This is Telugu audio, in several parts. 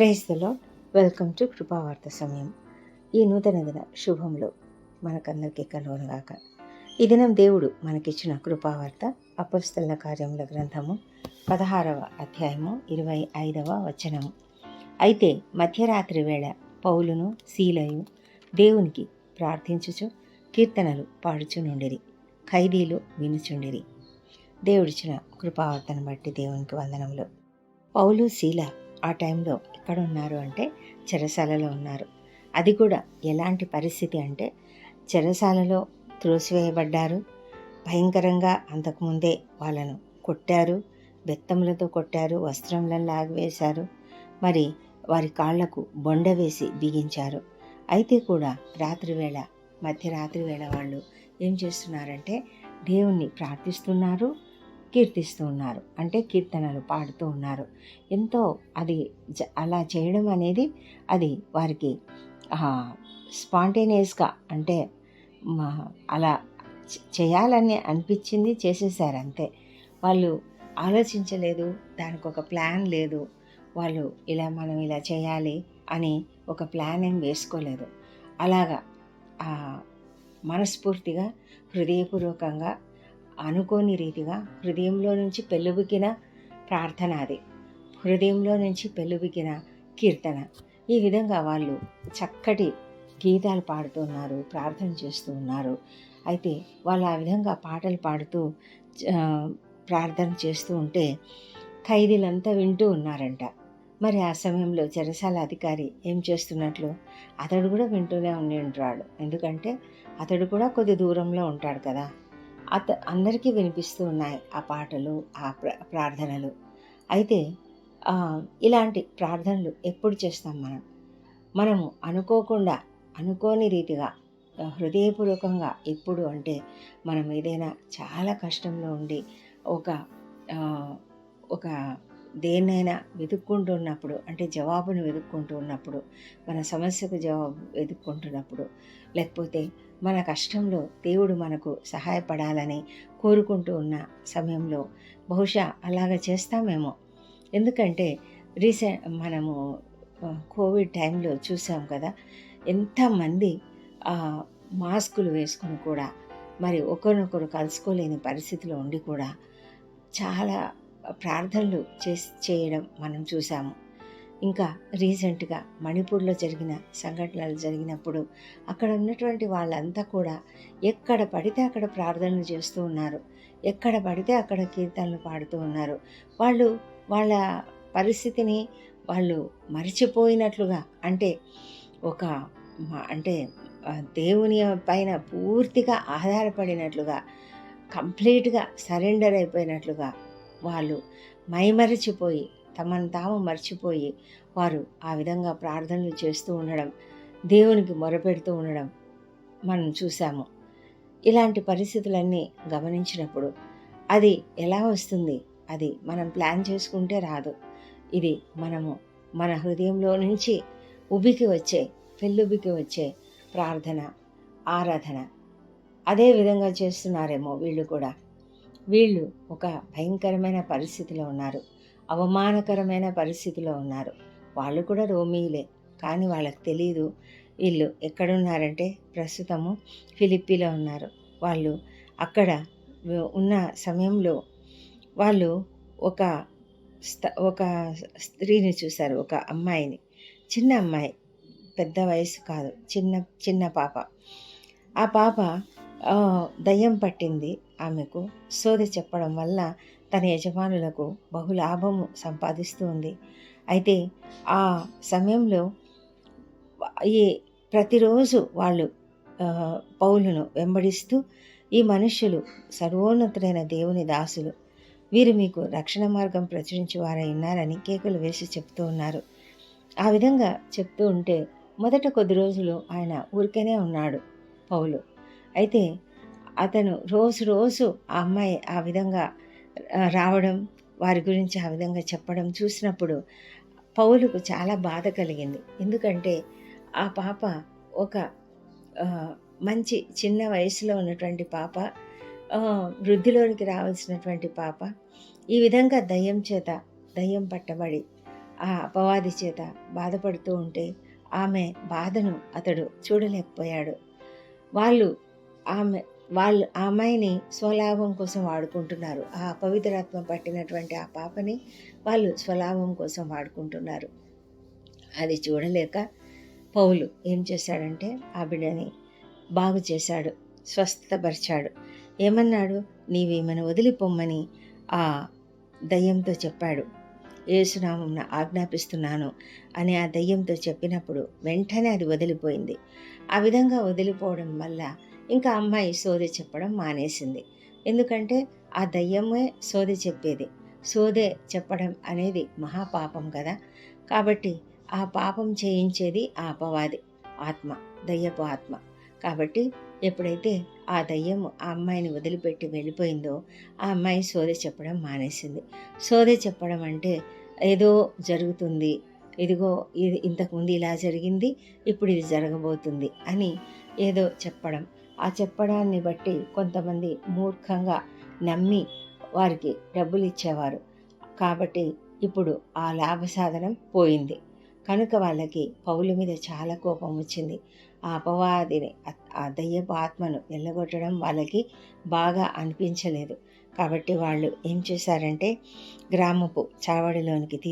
క్రైస్తలో వెల్కమ్ టు కృపావార్త సమయం. ఈ నూతన దిన శుభంలో మనకందరికీ కలువనుగాక ఈ దినం దేవుడు మనకిచ్చిన కృపావార్త అపస్తల కార్యముల గ్రంథము పదహారవ అధ్యాయము ఇరవై ఐదవ వచనము. అయితే మధ్యరాత్రి వేళ పౌలును శీలయు దేవునికి ప్రార్థించుచు కీర్తనలు పాడుచునుండిరి ఖైదీలు వినుచుండిరి. దేవుడిచ్చిన కృపావర్తను బట్టి దేవునికి వందనములు. పౌలు శీల ఆ టైంలో ఎక్కడ ఉన్నారు అంటే చెరసాలలో ఉన్నారు. అది కూడా ఎలాంటి పరిస్థితి అంటే చెరసాలలో త్రోసివేయబడ్డారు. భయంకరంగా అంతకుముందే వాళ్ళను కొట్టారు. బెత్తములతో కొట్టారు. వస్త్రములను లాగివేశారు. మరి వారి కాళ్ళకు బొండ వేసి బిగించారు. అయితే కూడా రాత్రివేళ మధ్యరాత్రి వేళ వాళ్ళు ఏం చేస్తున్నారంటే దేవుణ్ణి ప్రార్థిస్తున్నారు. కీర్తిస్తూ ఉన్నారు అంటే కీర్తనలు పాడుతూ ఉన్నారు. ఎంతో అది జ- అలా చేయడం అనేది అది వారికి స్పాంటేనియస్గా అంటే మా- అలా చేయాలని అనిపించింది చేసేసారు అంతే. వాళ్ళు ఆలోచించలేదు దానికి ఒక ప్లాన్ లేదు వాళ్ళు ఇలా మనం ఇలా చేయాలి అని ఒక ప్లాన్ ఏం వేసుకోలేదు. అలాగా మనస్ఫూర్తిగా హృదయపూర్వకంగా అనుకోని రీతిగా హృదయంలో నుంచి పెళ్ళుబికిన ప్రార్థన అది. హృదయంలో నుంచి పెళ్ళుబికిన కీర్తన. ఈ విధంగా వాళ్ళు చక్కటి గీతాలు పాడుతున్నారు ప్రార్థన చేస్తూ ఉన్నారు. అయితే వాళ్ళు ఆ విధంగా పాటలు పాడుతూ ప్రార్థన చేస్తూ ఉంటే ఖైదీలంతా వింటూ ఉన్నారంట. మరి ఆ సమయంలో చెరసాల అధికారి ఏం చేస్తున్నట్లు? అతడు కూడా వింటూనే ఉండి ఉంటాడు ఎందుకంటే అతడు కూడా కొద్ది దూరంలో ఉంటాడు కదా. అత అందరికీ వినిపిస్తూ ఉన్నాయి ఆ పాటలు ఆ ప్రార్థనలు. అయితే ఇలాంటి ప్రార్థనలు ఎప్పుడు చేస్తాం మనం? మనము అనుకోకుండా అనుకోని రీతిగా హృదయపూర్వకంగా ఎప్పుడు అంటే మనం ఏదైనా చాలా కష్టంలో ఉండి ఒక ఒక దేన్నైనా వెతుక్కుంటూ ఉన్నప్పుడు అంటే జవాబును వెతుక్కుంటూ ఉన్నప్పుడు మన సమస్యకు జవాబు వెతుక్కుంటున్నప్పుడు లేకపోతే మన కష్టంలో దేవుడు మనకు సహాయపడాలని కోరుకుంటూ ఉన్న సమయంలో బహుశా అలాగ చేస్తామేమో. ఎందుకంటే రీసెంట్ మనము కోవిడ్ టైంలో చూసాం కదా ఎంతమంది మాస్కులు వేసుకొని కూడా మరి ఒకరినొకరు కలుసుకోలేని పరిస్థితిలో ఉండి కూడా చాలా ప్రార్థనలు చేసి చేయడం మనం చూసాము. ఇంకా రీసెంట్గా మణిపూర్లో జరిగిన సంఘటనలు జరిగినప్పుడు అక్కడ ఉన్నటువంటి వాళ్ళంతా కూడా ఎక్కడ పడితే అక్కడ ప్రార్థనలు చేస్తూ ఉన్నారు. ఎక్కడ పడితే అక్కడ కీర్తనలు పాడుతూ ఉన్నారు. వాళ్ళు వాళ్ళ పరిస్థితిని వాళ్ళు మరిచిపోయినట్లుగా అంటే ఒక మ- అంటే దేవుని పైన పూర్తిగా ఆధారపడినట్లుగా కంప్లీట్గా సరెండర్ అయిపోయినట్లుగా వాళ్ళు మైమరిచిపోయి తమను తాము మర్చిపోయి వారు ఆ విధంగా ప్రార్థనలు చేస్తూ ఉండడం దేవునికి మొరపెడుతూ ఉండడం మనం చూసాము ఇలాంటి పరిస్థితులన్నీ గమనించినప్పుడు అది ఎలా వస్తుంది? అది మనం ప్లాన్ చేసుకుంటే రాదు. ఇది మనము మన హృదయంలో నుంచి ఉబికి వచ్చే పెళ్ళుబికి వచ్చే ప్రార్థన ఆరాధన. అదే విధంగా చేస్తున్నారేమో వీళ్ళు కూడా. వీళ్ళు ఒక భయంకరమైన పరిస్థితిలో ఉన్నారు. అవమానకరమైన పరిస్థితిలో ఉన్నారు. వాళ్ళు కూడా రోమీలే. కానీ వాళ్ళకి తెలియదు వీళ్ళు ఎక్కడున్నారంటే ప్రస్తుతము ఫిలిప్పీలో ఉన్నారు. వాళ్ళు అక్కడ ఉన్న సమయంలో వాళ్ళు ఒక స్థ ఒక స్త్రీని చూశారు ఒక అమ్మాయిని. చిన్న అమ్మాయి. పెద్ద వయసు కాదు. చిన్న చిన్న పాప. ఆ పాప దయ్యం పట్టింది ఆమెకు. సోది చెప్పడం వల్ల తన యజమానులకు బహులాభము సంపాదిస్తూ ఉంది. అయితే ఆ సమయంలో ఈ ప్రతిరోజు వాళ్ళు పౌలను పౌలును వెంబడిస్తూ ఈ మనుష్యులు సర్వోన్నతుడైన దేవుని దాసులు. వీరు మీకు రక్షణ మార్గం ప్రచురించి వారై ఉన్నారని కేకులు వేసి చెప్తూ ఉన్నారు. ఆ విధంగా చెప్తూ ఉంటే మొదట కొద్ది రోజులు ఆయన ఊరికేనే ఉన్నాడు పౌలు. అయితే అతను రోజు రోజు ఆ అమ్మాయి ఆ విధంగా రావడం వారి గురించి ఆ విధంగా చెప్పడం చూసినప్పుడు పౌలుకు చాలా బాధ కలిగింది. ఎందుకంటే ఆ పాప ఒక మంచి చిన్న వయసులో ఉన్నటువంటి పాప వృద్ధిలోనికి రావాల్సినటువంటి పాప. ఈ విధంగా దయ్యం చేత దయ్యం పట్టబడి ఆ అపవాది చేత బాధపడుతూ ఉంటే ఆమె బాధను అతడు చూడలేకపోయాడు. వాళ్ళు ఆమె వాళ్ళు ఆ అమ్మాయిని స్వలాభం కోసం వాడుకుంటున్నారు. ఆ అపవిత్రాత్మ పట్టినటువంటి ఆ పాపని వాళ్ళు స్వలాభం కోసం వాడుకుంటున్నారు. అది చూడలేక పౌలు ఏం చేశాడంటే ఆ బిడ్డని బాగు చేశాడు స్వస్థపరిచాడు. ఏమన్నాడు? నీవేమని వదిలిపోమ్మని ఆ దయ్యంతో చెప్పాడు. ఏసునామం ఆజ్ఞాపిస్తున్నాను అని ఆ దయ్యంతో చెప్పినప్పుడు వెంటనే అది వదిలిపోయింది. ఆ విధంగా వదిలిపోవడం వల్ల ఇంకా అమ్మాయి సోది చెప్పడం మానేసింది. ఎందుకంటే ఆ దయ్యమే సోది చెప్పేది. సోదే చెప్పడం అనేది మహాపాపం కదా. కాబట్టి ఆ పాపం చేయించేది ఆ అపవాది ఆత్మ దయ్యపు ఆత్మ. కాబట్టి ఎప్పుడైతే ఆ దయ్యం ఆ అమ్మాయిని వదిలిపెట్టి వెళ్ళిపోయిందో ఆ అమ్మాయి సోదె చెప్పడం మానేసింది. సోదె చెప్పడం అంటే ఏదో జరుగుతుంది. ఇదిగో ఇది ఇంతకుముందు ఇలా జరిగింది ఇప్పుడు ఇది జరగబోతుంది అని ఏదో చెప్పడం. ఆ చెప్పడాన్ని బట్టి కొంతమంది మూర్ఖంగా నమ్మి వారికి డబ్బులు ఇచ్చేవారు కాబట్టి ఇప్పుడు ఆ లాభ సాధనం పోయింది. కనుక వాళ్ళకి పౌలు మీద చాలా కోపం వచ్చింది. ఆ అపవాదిని ఆ దయ్యపు ఆత్మను వెళ్ళగొట్టడం వాళ్ళకి బాగా అనిపించలేదు. కాబట్టి వాళ్ళు ఏం చేశారంటే గ్రామపు చావడిలోనికి తీ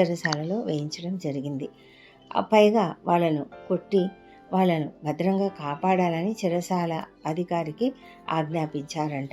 చెరసాలలో వేయించడం జరిగింది. పైగా వాళ్ళను కొట్టి వాళ్ళను భద్రంగా కాపాడాలని చెరసాల అధికారికి ఆజ్ఞాపించారంట.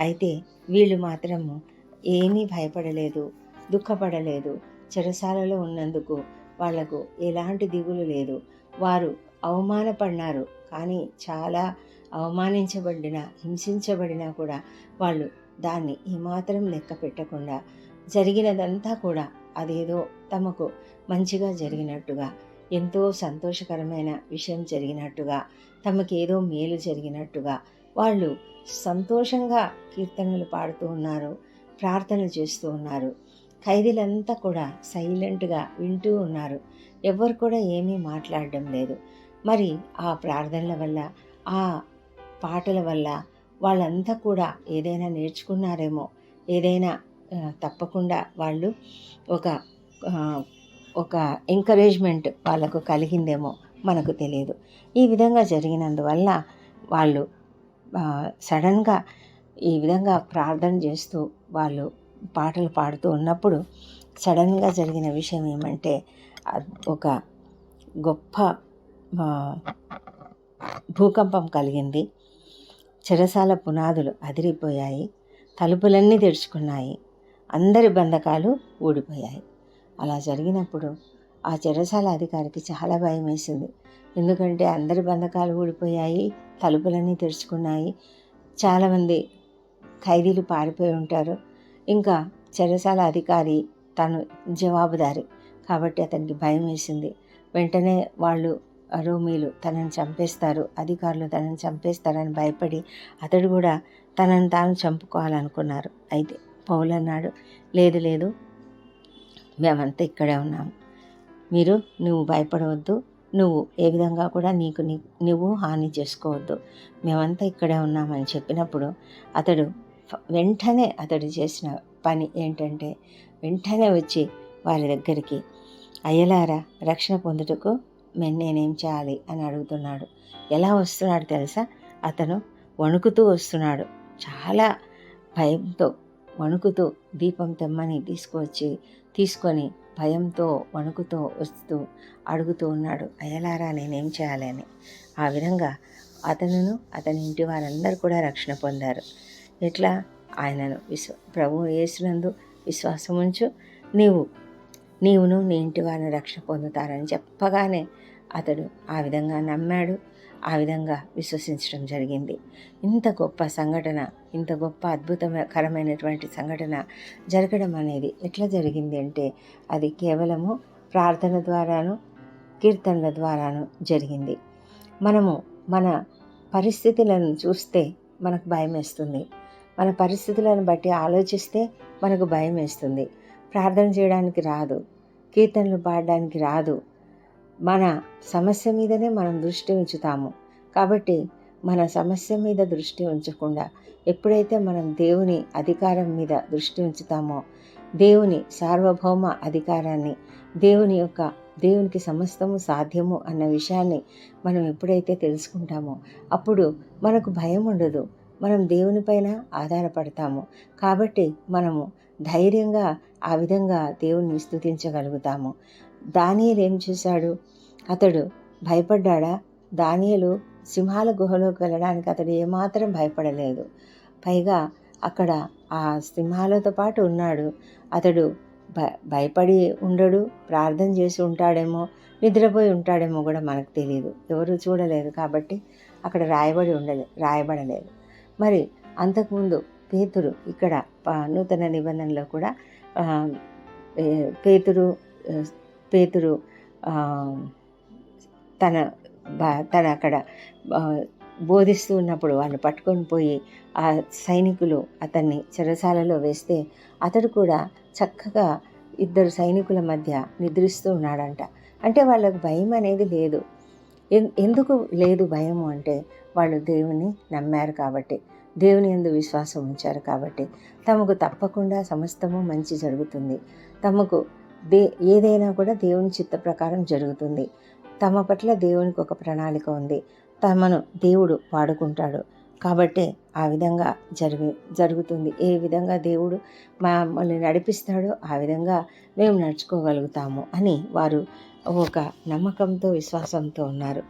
అయితే వీళ్ళు మాత్రము ఏమీ భయపడలేదు దుఃఖపడలేదు. చెరసాలలో ఉన్నందుకు వాళ్ళకు ఎలాంటి దిగులు లేదు. వారు అవమానపడినారు. కానీ చాలా అవమానించబడిన హింసించబడినా కూడా వాళ్ళు దాన్ని ఏమాత్రం లెక్క పెట్టకుండా జరిగినదంతా కూడా అదేదో తమకు మంచిగా జరిగినట్టుగా ఎంతో సంతోషకరమైన విషయం జరిగినట్టుగా తమకేదో మేలు జరిగినట్టుగా వాళ్ళు సంతోషంగా కీర్తనలు పాడుతూ ఉన్నారు ప్రార్థనలు చేస్తూ ఉన్నారు. ఖైదీలంతా కూడా సైలెంట్గా వింటూ ఉన్నారు. ఎవరు కూడా ఏమీ మాట్లాడడం లేదు. మరి ఆ ప్రార్థనల వల్ల ఆ పాటల వల్ల వాళ్ళంతా కూడా ఏదైనా నేర్చుకున్నారేమో ఏదైనా తప్పకుండా వాళ్ళు ఒక ఒక ఎంకరేజ్మెంట్ వాళ్ళకు కలిగిందేమో మనకు తెలియదు. ఈ విధంగా జరిగినందువల్ల వాళ్ళు సడన్గా ఈ విధంగా ప్రార్థన చేస్తూ వాళ్ళు పాటలు పాడుతూ ఉన్నప్పుడు సడన్గా జరిగిన విషయం ఏమంటే ఒక గొప్ప భూకంపం కలిగింది. చెరసాల పునాదులు అదిరిపోయాయి. తలుపులన్నీ తెరుచుకున్నాయి. అందరి బంధకాలు ఊడిపోయాయి. అలా జరిగినప్పుడు ఆ చెరసాల అధికారికి చాలా భయం వేసింది. ఎందుకంటే అందరి బంధకాలు ఊడిపోయాయి తలుపులన్నీ తెరుచుకున్నాయి. చాలామంది ఖైదీలు పారిపోయి ఉంటారు. ఇంకా చెరసాల అధికారి తను జవాబుదారి కాబట్టి అతనికి భయం వేసింది. వెంటనే వాళ్ళు రోమీలు తనని చంపేస్తారు అధికారులు తనని చంపేస్తారని భయపడి అతడు కూడా తనని తాను చంపుకోవాలనుకున్నారు. అయితే పౌలు అన్నాడు లేదు లేదు. మేమంతా ఇక్కడే ఉన్నాము. మీరు నువ్వు భయపడవద్దు. నువ్వు ఏ విధంగా కూడా నీకు నువ్వు హాని చేసుకోవద్దు. మేమంతా ఇక్కడే ఉన్నామని చెప్పినప్పుడు అతడు వెంటనే అతడు చేసిన పని ఏంటంటే వెంటనే వచ్చి వారి దగ్గరికి అయ్యలారా రక్షణ పొందుటకు నేనేం చేయాలి? అని అడుగుతున్నాడు. ఎలా వస్తున్నాడు తెలుసా? అతను వణుకుతూ వస్తున్నాడు. చాలా భయంతో వణుకుతూ దీపం తెమ్మని తీసుకువచ్చి తీసుకొని భయంతో వణుకుతో వస్తూ అడుగుతూ ఉన్నాడు అయ్యలారా నేనేం చేయాలి? అని. ఆ విధంగా అతనును అతని ఇంటి వారందరూ కూడా రక్షణ పొందారు. ఎట్లా? ఆయనను విశ్వ ప్రభు యేసునందు విశ్వాసం ఉంచు. నీవు నీవును నీ ఇంటి వారిని రక్షణ పొందుతారని చెప్పగానే అతడు ఆ విధంగా నమ్మాడు. ఆ విధంగా విశ్వసించడం జరిగింది. ఇంత గొప్ప సంఘటన ఇంత గొప్ప అద్భుతకరమైనటువంటి సంఘటన జరగడం అనేది ఎట్లా జరిగింది అంటే అది కేవలము ప్రార్థన ద్వారాను కీర్తనల ద్వారాను జరిగింది. మనము మన పరిస్థితులను చూస్తే మనకు భయం వేస్తుంది. మన పరిస్థితులను బట్టి ఆలోచిస్తే మనకు భయం వేస్తుంది. ప్రార్థన చేయడానికి రాదు కీర్తనలు పాడడానికి రాదు మన సమస్య మీదనే మనం దృష్టి ఉంచుతాము. కాబట్టి మన సమస్య మీద దృష్టి ఉంచకుండా ఎప్పుడైతే మనం దేవుని అధికారం మీద దృష్టి ఉంచుతామో దేవుని సార్వభౌమ అధికారాన్ని దేవుని యొక్క దేవునికి సమస్తము సాధ్యము అన్న విషయాన్ని మనం ఎప్పుడైతే తెలుసుకుంటామో అప్పుడు మనకు భయం ఉండదు. మనం దేవునిపైన ఆధారపడతాము. కాబట్టి మనము ధైర్యంగా ఆ విధంగా దేవుణ్ణి స్థుతించగలుగుతాము దానియలు ఏం చేశాడు? అతడు భయపడ్డాడా? దానియలు సింహాల గుహలోకి వెళ్ళడానికి అతడు ఏమాత్రం భయపడలేదు. పైగా అక్కడ ఆ సింహాలతో పాటు ఉన్నాడు. అతడు భ భయపడి ఉండడు ప్రార్థన చేసి ఉంటాడేమో నిద్రపోయి ఉంటాడేమో కూడా మనకు తెలియదు ఎవరు చూడలేదు కాబట్టి అక్కడ రాయబడి ఉండలే రాయబడలేదు. మరి అంతకుముందు పేతురు ఇక్కడ నూతన నిబంధనలో కూడా పేతురు పేతురు తన తన అక్కడ బోధిస్తూ ఉన్నప్పుడు వాళ్ళు పట్టుకొని పోయి ఆ సైనికులు అతన్ని చెరసాలలో వేస్తే అతడు కూడా చక్కగా ఇద్దరు సైనికుల మధ్య నిద్రిస్తూ ఉన్నాడంట. అంటే వాళ్ళకు భయం అనేది లేదు. ఎందుకు లేదు భయము అంటే వాళ్ళు దేవుని నమ్మారు కాబట్టి దేవుని ఎందు విశ్వాసం ఉంచారు కాబట్టి తమకు తప్పకుండా సమస్తము మంచి జరుగుతుంది. తమకు దే ఏదైనా కూడా దేవుని చిత్త ప్రకారం జరుగుతుంది. తమ పట్ల దేవునికి ఒక ప్రణాళిక ఉంది. తమను దేవుడు వాడుకుంటాడు. కాబట్టి ఆ విధంగా జరిగి జరుగుతుంది. ఏ విధంగా దేవుడు మమ్మల్ని నడిపిస్తాడో ఆ విధంగా మేము నడుచుకోగలుగుతాము అని వారు ఒక నమ్మకంతో విశ్వాసంతో ఉన్నారు.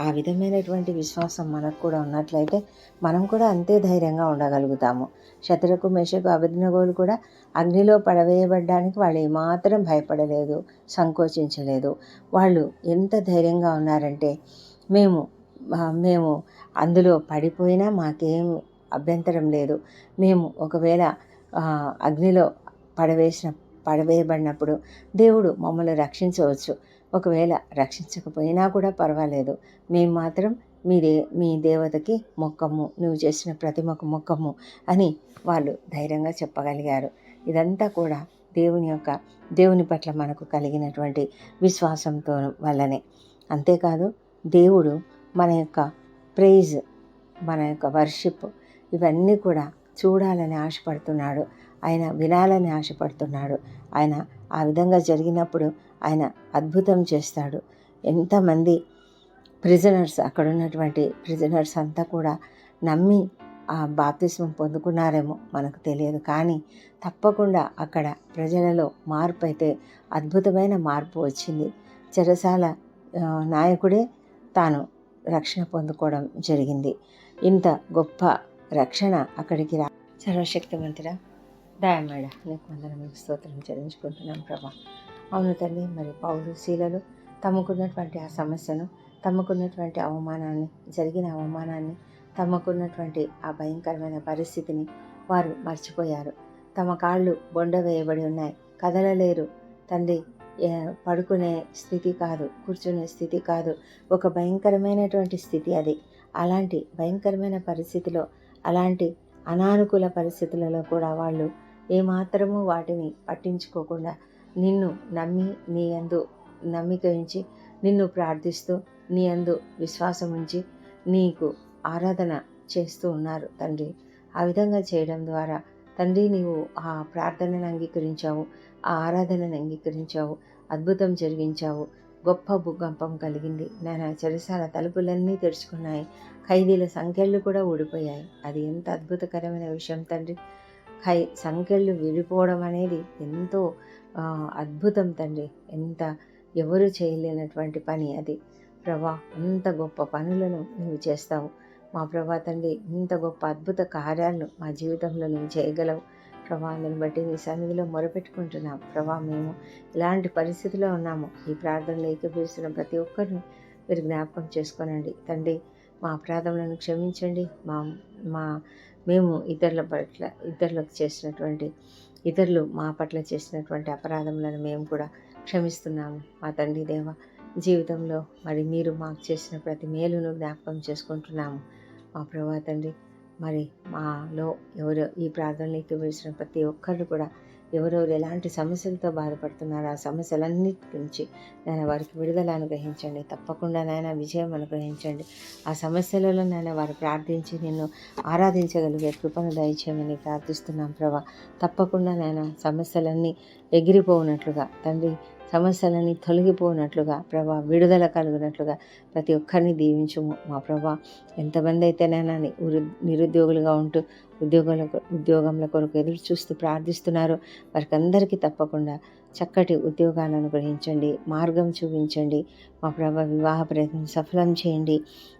ఆ విధమైనటువంటి విశ్వాసం మనకు కూడా ఉన్నట్లయితే మనం కూడా అంతే ధైర్యంగా ఉండగలుగుతాము. శత్రుకు మెషకు అభిజ్ఞగోలు కూడా అగ్నిలో పడవేయబడ్డానికి వాళ్ళు ఏమాత్రం భయపడలేదు సంకోచించలేదు. వాళ్ళు ఎంత ధైర్యంగా ఉన్నారంటే మేము మేము అందులో పడిపోయినా మాకేం అభ్యంతరం లేదు. మేము ఒకవేళ అగ్నిలో పడవేసిన పడవేయబడినప్పుడు దేవుడు మమ్మల్ని రక్షించవచ్చు. ఒకవేళ రక్షించకపోయినా కూడా పర్వాలేదు. మేము మాత్రం మీ దే మీ దేవతకి మొక్కము నువ్వు చేసిన ప్రతిమకు మొక్కము అని వాళ్ళు ధైర్యంగా చెప్పగలిగారు. ఇదంతా కూడా దేవుని యొక్క దేవుని పట్ల మనకు కలిగినటువంటి విశ్వాసంతో వల్లనే. అంతేకాదు దేవుడు మన యొక్క ప్రైజ్ మన యొక్క వర్షిప్ ఇవన్నీ కూడా చూడాలని ఆశపడుతున్నాడు. ఆయన వినాలని ఆశపడుతున్నాడు. ఆయన ఆ విధంగా జరిగినప్పుడు ఆయన అద్భుతం చేస్తాడు. ఎంతమంది ప్రిజనర్స్ అక్కడ ఉన్నటువంటి ప్రిజనర్స్ అంతా కూడా నమ్మి ఆ బాప్తిస్మం పొందుకున్నారేమో మనకు తెలియదు. కానీ తప్పకుండా అక్కడ ప్రజలలో మార్పు అయితే అద్భుతమైన మార్పు వచ్చింది. చెరసాల నాయకుడే తాను రక్షణ పొందుకోవడం జరిగింది. ఇంత గొప్ప రక్షణ అక్కడికి రా సర్వశక్తివంతుడా దయమేడ నీకు వందనం స్తోత్రం చెల్లించుకుంటున్నాం ప్రభా. అవును తల్లి మరి పౌరు శీలలు తమకున్నటువంటి ఆ సమస్యను తమకున్నటువంటి అవమానాన్ని జరిగిన అవమానాన్ని తమకున్నటువంటి ఆ భయంకరమైన పరిస్థితిని వారు మర్చిపోయారు. తమ కాళ్ళు బొండ వేయబడి ఉన్నాయి. కదలలేరు. తండ్రి పడుకునే స్థితి కాదు కూర్చునే స్థితి కాదు. ఒక భయంకరమైనటువంటి స్థితి అది. అలాంటి భయంకరమైన పరిస్థితిలో అలాంటి అనానుకూల పరిస్థితులలో కూడా వాళ్ళు ఏమాత్రము వాటిని పట్టించుకోకుండా నిన్ను నమ్మి నీ అందు నమ్మిక ఉంచి నిన్ను ప్రార్థిస్తూ నీ అందు విశ్వాసం ఉంచి నీకు ఆరాధన చేస్తూ ఉన్నారు తండ్రి. ఆ విధంగా చేయడం ద్వారా తండ్రి నీవు ఆ ప్రార్థనను అంగీకరించావు ఆ ఆరాధనను అంగీకరించావు అద్భుతం జరిగించావు గొప్ప భూకంపం కలిగింది. నా చెరసాల తలుపులన్నీ తెరుచుకున్నాయి. ఖైదీల సంఖ్యలు కూడా ఊడిపోయాయి. అది ఎంత అద్భుతకరమైన విషయం తండ్రి. ఖై సంఖ్యలు విడిపోవడం అనేది ఎంతో అద్భుతం తండ్రి. ఎంత ఎవరు చేయలేనటువంటి పని అది. ప్రభా అంత గొప్ప పనులను నువ్వు చేస్తావు. మా ప్రభా తండ్రి ఇంత గొప్ప అద్భుత కార్యాలను మా జీవితంలో నువ్వు చేయగలవు. ప్రభావాలను బట్టి నీ సన్నిధిలో మొరపెట్టుకుంటున్నాం. ప్రభా మేము ఇలాంటి పరిస్థితిలో ఉన్నాము. ఈ ప్రార్థనలో ఏకీభవిస్తున్న ప్రతి ఒక్కరిని మీరు జ్ఞాపకం చేసుకోనండి. తండ్రి మా అపరాధములను క్షమించండి. మా మా మేము ఇతరుల పట్ల ఇతరులకు చేసినటువంటి ఇతరులు మా పట్ల చేసినటువంటి అపరాధములను మేము కూడా క్షమిస్తున్నాము. మా తండ్రి దేవ జీవితంలో మరి మీరు మాకు చేసిన ప్రతి మేలును జ్ఞాపకం చేసుకుంటున్నాము. మా ప్రభా తండ్రి మరి మాలో ఎవరు ఈ ప్రార్థనలు ఎక్కివేసిన ప్రతి ఒక్కరు కూడా ఎవరెవరు ఎలాంటి సమస్యలతో బాధపడుతున్నారో ఆ సమస్యలన్నిటి నుంచి నేను వారికి విడుదల అనుగ్రహించండి. తప్పకుండా నాయన విజయం అనుగ్రహించండి. ఆ సమస్యలలో నాయన వారు ప్రార్థించి నిన్ను ఆరాధించగలిగే కృపను దయచేయమని ప్రార్థిస్తున్నాం ప్రభా. తప్పకుండా నాయన సమస్యలన్నీ ఎగిరిపోనట్లుగా తండ్రి సమస్యలని తొలగిపోనట్లుగా ప్రభా విడుదల కలుగునట్లుగా ప్రతి ఒక్కరిని దీవించుము. మా ప్రభా ఎంతమంది అయితేనైనా నిరుద్యోగులుగా ఉంటూ ఉద్యోగుల ఉద్యోగంల కొరకు ఎదురు చూస్తూ ప్రార్థిస్తున్నారు. వారికి అందరికీ తప్పకుండా చక్కటి ఉద్యోగాలను గ్రహించండి మార్గం చూపించండి. మా ప్రభ వివాహ ప్రయత్నం సఫలం చేయండి.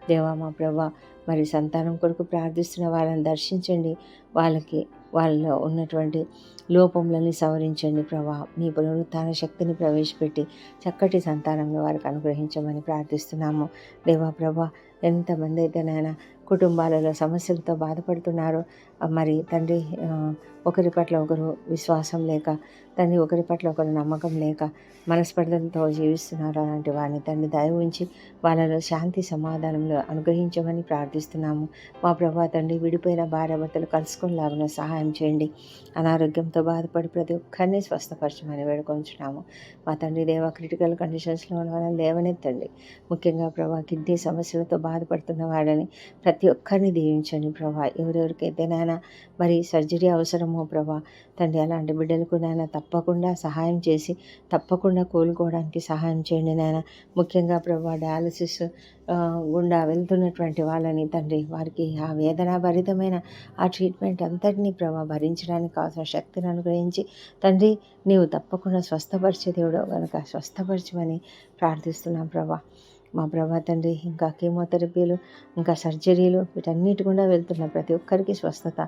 దేవా మా ప్రభా మరి సంతానం కొరకు ప్రార్థిస్తున్న వాళ్ళని దర్శించండి. వాళ్ళకి వాళ్ళలో ఉన్నటువంటి లోపములని సవరించండి ప్రభా. మీ పునరుత్న శక్తిని ప్రవేశపెట్టి చక్కటి సంతానంలో వారికి అనుగ్రహించమని ప్రార్థిస్తున్నాము. దేవా ప్రభా ఎంతమంది అయితే నాయన కుటుంబాలలో సమస్యలతో బాధపడుతున్నారు. మరి తండ్రి ఒకరి పట్ల ఒకరు విశ్వాసం లేక తండ్రి ఒకరి పట్ల ఒకరు నమ్మకం లేక మనస్పర్ధలతో జీవిస్తున్నారు అలాంటి వారిని తండ్రి దయ ఉంచి వాళ్ళలో శాంతి సమాధానంలో అనుగ్రహించమని ప్రార్థిస్తున్నాము. మా ప్రభా తండ్రి విడిపోయిన భార్యాభర్తలు కలుసుకునేలాగా సహాయం చేయండి. అనారోగ్యంతో బాధపడి ప్రతి ఒక్కరిని స్వస్థపరచమని వేడుకొంచున్నాము. మా తండ్రి దేవ క్రిటికల్ కండిషన్స్లో ఉన్న వాళ్ళని లేవనెత్తండి. ముఖ్యంగా ప్రభా కిడ్నీ సమస్యలతో బాధపడుతున్న వాళ్ళని ప్రతి ప్రతి ఒక్కరిని దీవించండి ప్రభా. ఎవరెవరికైతే నాయన మరి సర్జరీ అవసరమో ప్రభా తండ్రి అలాంటి బిడ్డలకు నాయన తప్పకుండా సహాయం చేసి తప్పకుండా కోలుకోవడానికి సహాయం చేయండి నాయన. ముఖ్యంగా ప్రభా డయాలసిస్ గుండా వెళ్తున్నటువంటి వాళ్ళని తండ్రి వారికి ఆ వేదనాభరితమైన ఆ ట్రీట్మెంట్ అంతటినీ ప్రభా భరించడానికి కావాల్సిన శక్తిని అనుగ్రహించి తండ్రి నీవు తప్పకుండా స్వస్థపరిచే దేవుడో కనుక స్వస్థపరచమని ప్రార్థిస్తున్నాం ప్రభా. మా ప్రభా తండ్రి ఇంకా కీమోథెరపీలు ఇంకా సర్జరీలు వీటన్నిటి గుండా వెళ్తున్న ప్రతి ఒక్కరికి స్వస్థత.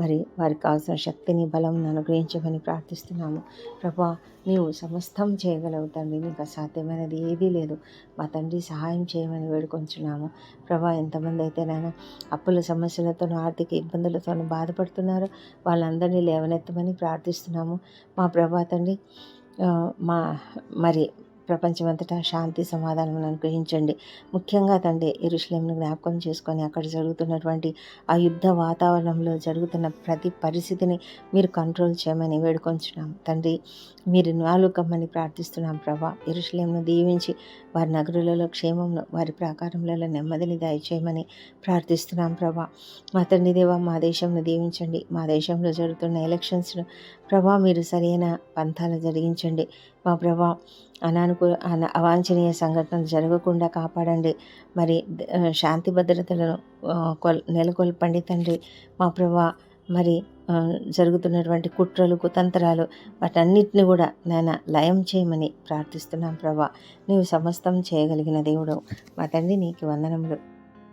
మరి వారికి కావాల్సిన శక్తిని బలం అనుగ్రహించమని ప్రార్థిస్తున్నాము. ప్రభా నీవు సమస్తం చేయగలవు తండ్రి. నీకు అసాధ్యమైనది ఏదీ లేదు. మా తండ్రి సహాయం చేయమని వేడుకొంచున్నాము. ప్రభా ఎంతమంది అయితే నాయన అప్పుల సమస్యలతోనూ ఆర్థిక ఇబ్బందులతోనూ బాధపడుతున్నారో వాళ్ళందరినీ లేవనెత్తమని ప్రార్థిస్తున్నాము. మా ప్రభా తండ్రి మా మరి ప్రపంచమంతటా శాంతి సమాధానం అనుగ్రహించండి ముఖ్యంగా తండ్రి ఎరుశ్లేంను జ్ఞాపకం చేసుకొని అక్కడ జరుగుతున్నటువంటి ఆ యుద్ధ వాతావరణంలో జరుగుతున్న ప్రతి పరిస్థితిని మీరు కంట్రోల్ చేయమని వేడుకొంచున్నాం. తండ్రి మీరు నాలుకమ్మని ప్రార్థిస్తున్నాం ప్రభా. ఎరుశ్లేంను దీవించి వారి నగరులలో క్షేమంలో వారి ప్రాకారములలో నెమ్మదిని దయచేయమని ప్రార్థిస్తున్నాం ప్రభా. మా తండ్రి దేవ మా దేశంను దీవించండి. మా దేశంలో జరుగుతున్న ఎలక్షన్స్ను ప్రభా మీరు సరైన పంథాలు జరిగించండి. మా ప్రభా అనానుకూల అవాంఛనీయ సంఘటనలు జరగకుండా కాపాడండి. మరి శాంతి భద్రతలను కొల్ నెలకొల్పండి తండ్రి. మా ప్రభా మరి జరుగుతున్నటువంటి కుట్రలు కుతంత్రాలు వాటన్నిటిని కూడా నాయన లయం చేయమని ప్రార్థిస్తున్నాం ప్రభా. నీవు సమస్తం చేయగలిగిన దేవుడు. మా తండ్రి నీకు వందనములు.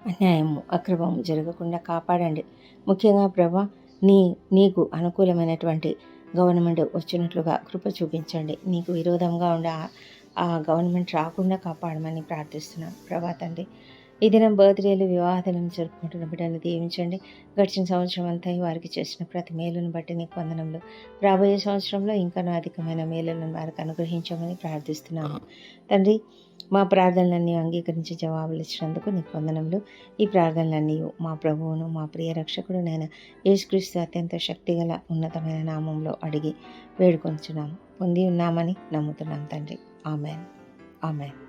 అన్యాయము అక్రమము జరగకుండా కాపాడండి. ముఖ్యంగా ప్రభా నీ నీకు అనుకూలమైనటువంటి గవర్నమెంట్ వచ్చినట్లుగా కృప చూపించండి. నీకు విరోధంగా ఉండే ఆ గవర్నమెంట్ రాకుండా కాపాడమని ప్రార్థిస్తున్నాం ప్రభా తండ్రి. ఈ దినం బర్త్డేలు వివాహాలను జరుపుకుంటున్న బిడ్డను దీవించండి. గడిచిన సంవత్సరం అంతా వారికి చేసిన ప్రతి మేలును బట్టి నీకు వందనంలో రాబోయే సంవత్సరంలో ఇంకా అధికమైన మేలులను వారికి అనుగ్రహించమని ప్రార్థిస్తున్నాము. తండ్రి మా ప్రార్థనలన్నీ అంగీకరించి జవాబులు ఇచ్చినందుకు నీకు వందనములు. ఈ ప్రార్థనలన్నీ మా ప్రభువును మా ప్రియ రక్షకుడు నేను యేసుక్రీస్తు అత్యంత శక్తిగల ఉన్నతమైన నామంలో అడిగి వేడుకొంచున్నాము. పొంది ఉన్నామని నమ్ముతున్నాం తండ్రి. ఆమెన్. ఆమెన్.